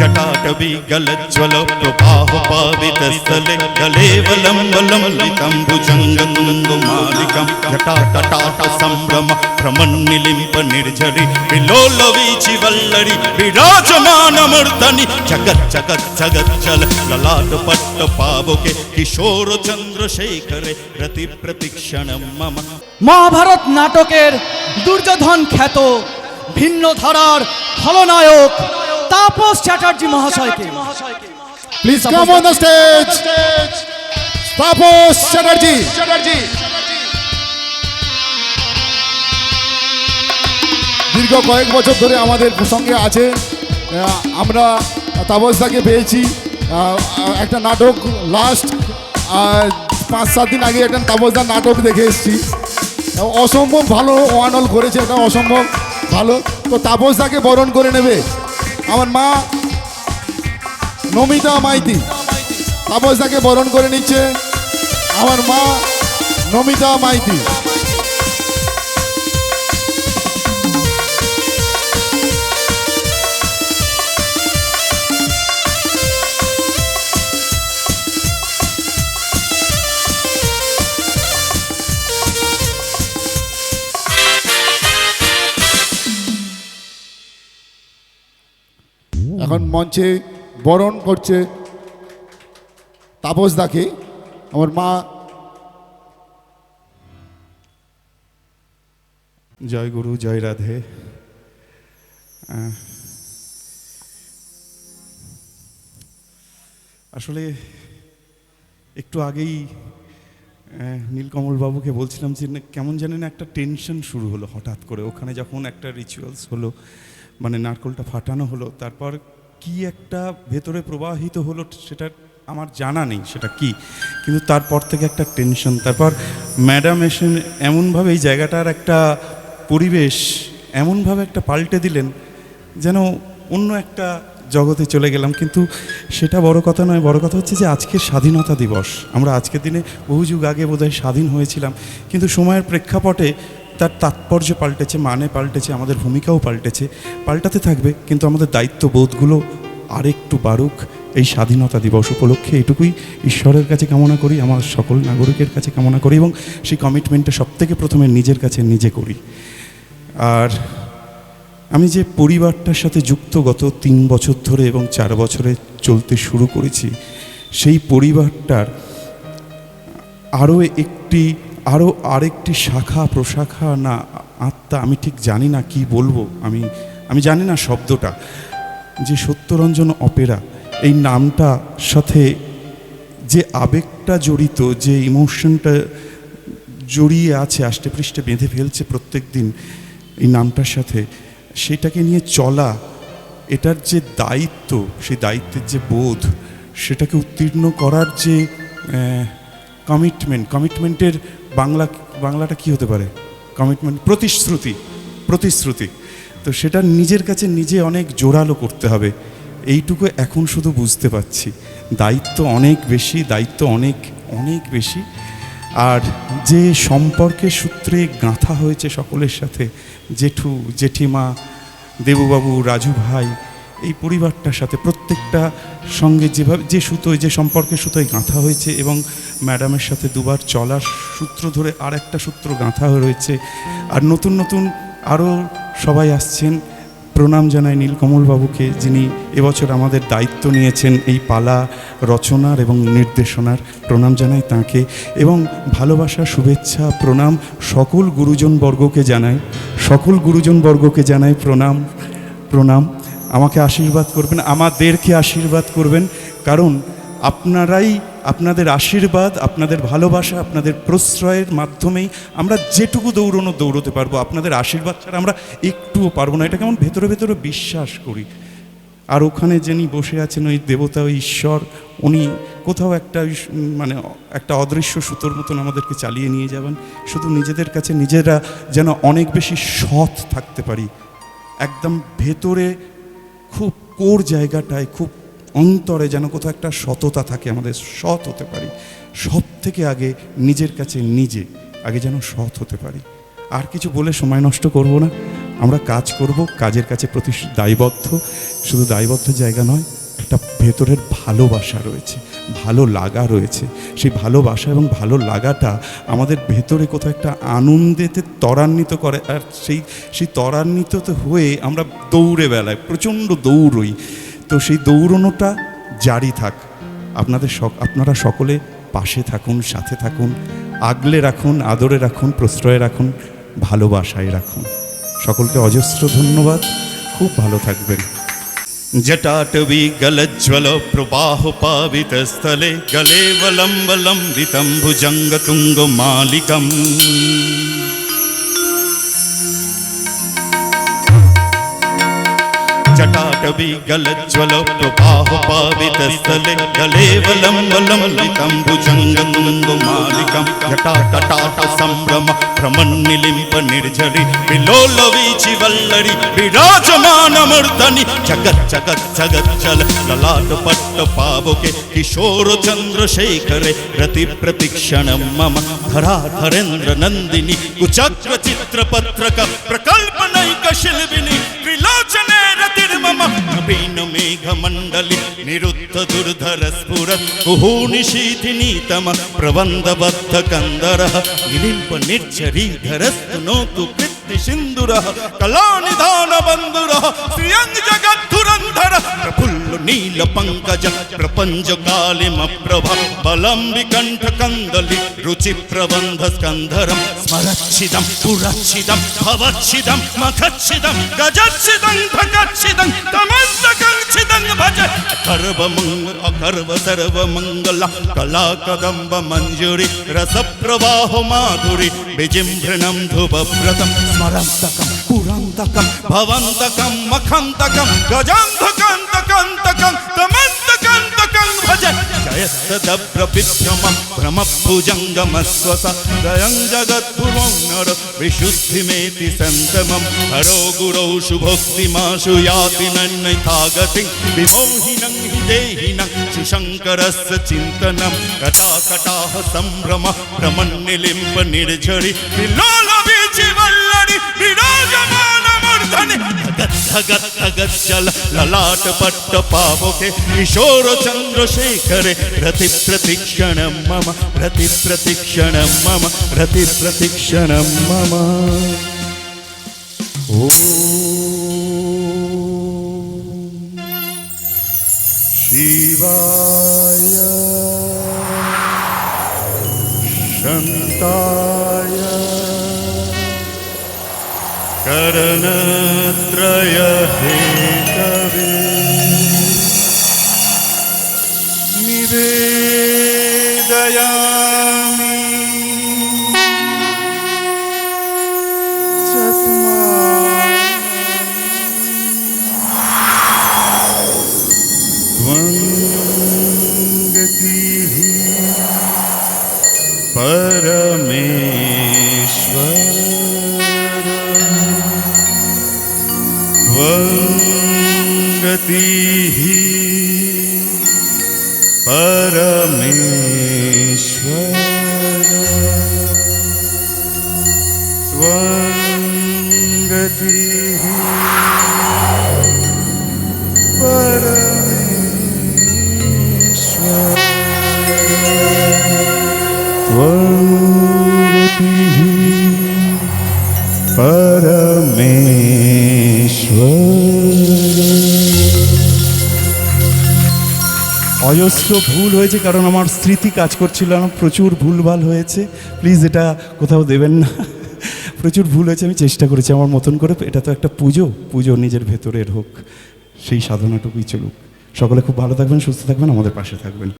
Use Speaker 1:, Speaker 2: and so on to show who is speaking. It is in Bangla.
Speaker 1: जटाटवी गलज्ज्वल प्रवाह पावितस्थले गलेवलम्बलम्बितं भुजङ्गतुङ्गमालिकं जटाटटाट सम्भ्रम भ्रमन्निलिम्प निर्झरि विलोलवीचि वल्लरि विराजमानमर्दनि जगत् जगत् जगच्चल ललाट पट्ट पावके किशोर चन्द्रशेखरे रति प्रतिक्षणं मम
Speaker 2: মহাভারত নাটকের দুর্যোধন খ্যাত ভিন্ন ধারার খলনায়ক তাপস চ্যাটার্জি মহাশয়কে।
Speaker 3: Please come on the stage Tapas Chatterjee. দীর্ঘ কয়েক বছর ধরে আমাদের সঙ্গে আছে আমরা তাপসদাকে পেয়েছি একটা নাটক লাস্ট পাঁচ, সাত দিন আগে একটা তাপসদার নাটক দেখে এসেছি। অসম্ভব ভালো ওয়ান অল করেছে, এটা অসম্ভব ভালো। তো তাপসদাকে বরণ করে নেবে। আমার মা নমিতা মাইতি। তাপস তাকে বরণ করে নিচ্ছে। আমার মা নমিতা মাইতি। এখন মঞ্চে বরণ করছে তাপস দাকে আমার মা।
Speaker 1: জয় গুরু জয় রাধে। আসলে একটু আগেই আহ, নীলকমল বাবুকে বলছিলাম যে কেমন জানেন একটা টেনশন শুরু হলো হঠাৎ করে। ওখানে যখন একটা রিচুয়ালস হলো মানে নারকলটা ফাটানো হলো তারপর কি একটা ভেতরে প্রবাহিত হলো সেটা আমার জানা নেই, সেটা কি? কিন্তু তারপর থেকে একটা টেনশন তারপর ম্যাডাম এসে এমনভাবে এই জায়গাটার একটা পরিবেশ এমনভাবে একটা পাল্টে দিলেন যেন অন্য একটা জগতে চলে গেলাম। কিন্তু সেটা বড় কথা নয়, বড় কথা হচ্ছে যে আজকের স্বাধীনতা দিবস। আমরা আজকের দিনে বহু যুগ আগে বোধহয় স্বাধীন হয়েছিলাম। কিন্তু সময়ের প্রেক্ষাপটে তার তাৎপর্য পাল্টেছে মানে পাল্টেছে, আমাদের ভূমিকাও পাল্টেছে। পাল্টাতে থাকবে, কিন্তু আমাদের দায়িত্ববোধগুলো আরেকটু বাড়ুক। এই স্বাধীনতা দিবস উপলক্ষে এটুকুই। ঈশ্বরের কাছে কামনা করি, আমার সকল নাগরিকের কাছে কামনা করি এবং সেই কমিটমেন্টটা সবথেকে প্রথমে নিজের কাছে নিজে করি। আর আমি যে পরিবারটার সাথে যুক্ত গত তিন বছর ধরে এবং চার বছরে চলতে শুরু করেছি, সেই পরিবারটার আরও একটি আরও আরেকটি শাখা, প্রশাখা না, আত্মা, আমি ঠিক জানি না কি বলব। আমি আমি জানি না শব্দটা। যে সত্যরঞ্জন অপেরা, এই নামটা সাথে যে আবেগটা জড়িত, যে ইমোশনটা জড়িয়ে আছে, আষ্টে পৃষ্ঠে বেঁধে ফেলছে প্রত্যেক দিন, এই নামটার সাথে, সেটাকে নিয়ে চলা, এটার যে দায়িত্ব, সেই দায়িত্বের যে বোধ, সেটাকে উত্তীর্ণ করার যে কমিটমেন্ট কমিটমেন্টের বাংলা, বাংলাটা কি হতে পারে? কমিটমেন্ট প্রতিশ্রুতি প্রতিশ্রুতি। তো সেটা নিজের কাছে নিজে অনেক জোরালো করতে হবে। এইটুকু এখন শুধু বুঝতে পারছি। দায়িত্ব অনেক বেশি, দায়িত্ব অনেক অনেক বেশি। আর যে সম্পর্কের সূত্রে গাঁথা হয়েছে সকলের সাথে, জেঠু, জেঠিমা, দেবুবাবু, রাজু ভাই এই পরিবারটার সাথে প্রত্যেকটা সঙ্গে যেভাবে, যে সুতোয়, যে সম্পর্কের সুতোয় গাঁথা হয়েছে এবং ম্যাডামের সাথে দুবার চলার সূত্র ধরে আর একটা সূত্র গাঁথা রয়েছে। আর নতুন নতুন আরও সবাই আসছেন। প্রণাম জানাই নীলকমলবাবুকে, যিনি এবছর আমাদের দায়িত্ব নিয়েছেন এই পালা রচনার এবং নির্দেশনার। প্রণাম জানাই তাকে এবং ভালোবাসা, শুভেচ্ছা, প্রণাম সকল গুরুজন বর্গকে জানাই। সকল গুরুজন বর্গকে জানাই প্রণাম প্রণাম। আমাকে আশীর্বাদ করবেন, আমাদেরকে আশীর্বাদ করবেন। কারণ আপনারাই আপনাদের আশীর্বাদ, আপনাদের ভালোবাসা, আপনাদের প্রশ্রয়ের মাধ্যমেই আমরা যেটুকু দৌড়নো দৌড়তে পারব। আপনাদের আশীর্বাদ ছাড়া আমরা একটুও পারব না। এটা কেমন? ভেতরে ভেতরে বিশ্বাস করি। আর ওখানে যিনি বসে আছেন, ওই দেবতা, ওই ঈশ্বর, উনি কোথাও একটা মানে একটা অদৃশ্য সুতোর মতন আমাদেরকে চালিয়ে নিয়ে যাবেন। শুধু নিজেদের কাছে নিজেরা যেন অনেক বেশি সৎ থাকতে পারি। একদম ভেতরে খুব কোর জায়গাটায়, খুব অন্তরে যেন কোথাও একটা সততা থাকে আমাদের, সৎ হতে পারি। সব থেকে আগে নিজের কাছে নিজে, আগে যেন সৎ হতে পারি। আর কিছু বলে সময় নষ্ট করব না। আমরা কাজ করব, কাজের কাছে প্রতি দায়বদ্ধ। শুধু দায়বদ্ধ জায়গা নয়, একটা ভেতরের ভালোবাসা রয়েছে। ভালো লাগা রয়েছে। সেই ভালোবাসা এবং ভালো লাগাটা আমাদের ভেতরে কোথাও একটা আনন্দেতে ত্বরান্বিত করে। আর সেই সেই ত্বরান্বিত হয়ে আমরা দৌড়ে বেলায় প্রচণ্ড দৌড়ই। তো সেই দৌড়নোটা জারি থাক। আপনাদের আপনারা সকলে পাশে থাকুন, সাথে থাকুন, আগলে রাখুন, আদরে রাখুন, প্রশ্রয়ে রাখুন, ভালোবাসায় রাখুন। সকলকে অজস্র ধন্যবাদ। খুব ভালো থাকবেন। जटाटवी गलज्ज्वल प्रवाह पावितस्थले गले वलम्बलम्बितं भुजङ्गतुङ्गमालिकम् कवि गलज्वल प्रवाह तो पावित स्थले। गलेवलं वलं लितम्बुजङ्गमालिकं जटाटटाट तो सम्भ्रम भ्रमन्निलिम्ब निर्झरि। विलोलवीचि वल्लरि विराजमानमर्दनि पावो के किशोर चंद्र पावके। प्रति प्रतिप्रतिक्षणं मम। धरा धरेन्द्र नंदिनी, कुचक्र चित्र पत्रक प्रकल्प नैक प्रकल्पनैकशिल्बिनि त्रिलोचने रतिर्मम नवीन मेघमण्डलि निरुद्ध दुर्धर स्फुरत् कुहूनिशीथिनीतम प्रबन्धबद्ध कन्दरः निलिम्प निर्झरीधरस्तु नोतु कृत्तिसिन्दुरः कलानिधानबन्धुरः श्रियं जगद्धुरन्धर प्रफुल्ल नील पङ्कज प्रपञ्च कालिमप्रभ बलं विकण्ठ कन्दलि रुचि प्रबन्ध स्कन्धरं स्मरच्छिदं पुरच्छिदं भवच्छिदं मखच्छिदं गजच्छिदं भगच्छिदं तमस्तकच्छिदं भज अकर्वमङ्ग अकर्व सर्वमङ्गल कला कदम्ब मञ्जुरि रसप्रवाह माधुरि विजिम्भृणं ध्रुवव्रतं स्मरन्तकं पुरन्तकं भवन्तकं मखन्तकं गजान्धकान्तकान्तकं तमन्तकान्तकं भज जयस्तदभ्रविभ्रमं भ्रमभुजङ्गमस्वस गयं जगद्भुवं नर विशुद्धिमेति सन्तमं हरो गुरौ शुभोक्तिमाशु याति नन्नैथागतिं विमोहिनं हि देहिनं शिशङ्करस्य चिन्तनं कटाकटाः सम्भ्रम भ्रमन्निलिम्ब निर्झरि विलोलवीचि वल्लरि గచ్చల లలాట పట్ట పావోకే కిశోర చంద్రశేఖరే ప్రతి ప్రతిక్షణం మమ ప్రతి ప్రతిక్షణం మమ ప్రతి ప్రతిక్షణం మమ శివాయ శంతాయ करणय हे गतिः परमेश्वर। त्वं गतिः। অজস্র ভুল হয়েছে, কারণ আমার স্মৃতি কাজ করছিল না, প্রচুর ভুলভাল হয়েছে। প্লিজ এটা কোথাও দেবেন না। প্রচুর ভুল হয়েছে, আমি চেষ্টা করেছি আমার মতন করে, এটা তো একটা পুজো পুজো নিজের ভেতরের হোক, সেই সাধনাটুকুই চলুক। সকলে খুব ভালো থাকবেন, সুস্থ থাকবেন, আমাদের পাশে থাকবেন।